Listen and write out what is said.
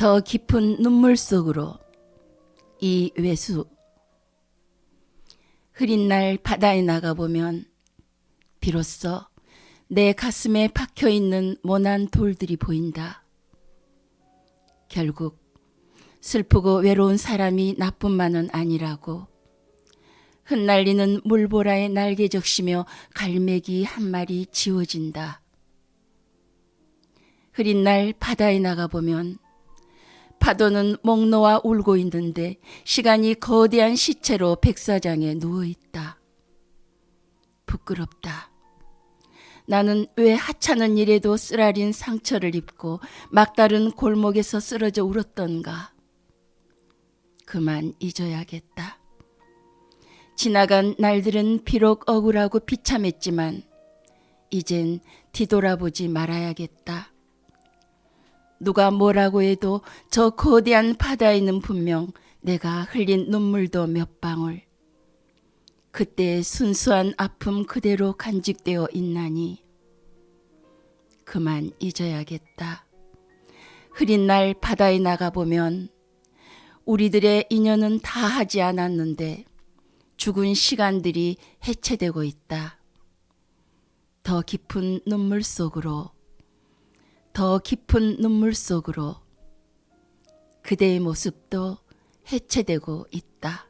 더 깊은 눈물 속으로 이 외수 흐린 날 바다에 나가 보면 비로소 내 가슴에 박혀 있는 모난 돌들이 보인다. 결국 슬프고 외로운 사람이 나뿐만은 아니라고 흩날리는 물보라에 날개 적시며 갈매기 한 마리 지워진다. 흐린 날 바다에 나가 보면 파도는 목 놓아 울고 있는데 시간이 거대한 시체로 백사장에 누워 있다. 부끄럽다. 나는 왜 하찮은 일에도 쓰라린 상처를 입고 막다른 골목에서 쓰러져 울었던가. 그만 잊어야겠다. 지나간 날들은 비록 억울하고 비참했지만 이젠 뒤돌아보지 말아야겠다. 누가 뭐라고 해도 저 거대한 바다에는 분명 내가 흘린 눈물도 몇 방울. 그때의 순수한 아픔 그대로 간직되어 있나니 그만 잊어야겠다. 흐린 날 바다에 나가보면 우리들의 인연은 다 하지 않았는데 죽은 시간들이 해체되고 있다. 더 깊은 눈물 속으로 더 깊은 눈물 속으로 그대의 모습도 해체되고 있다.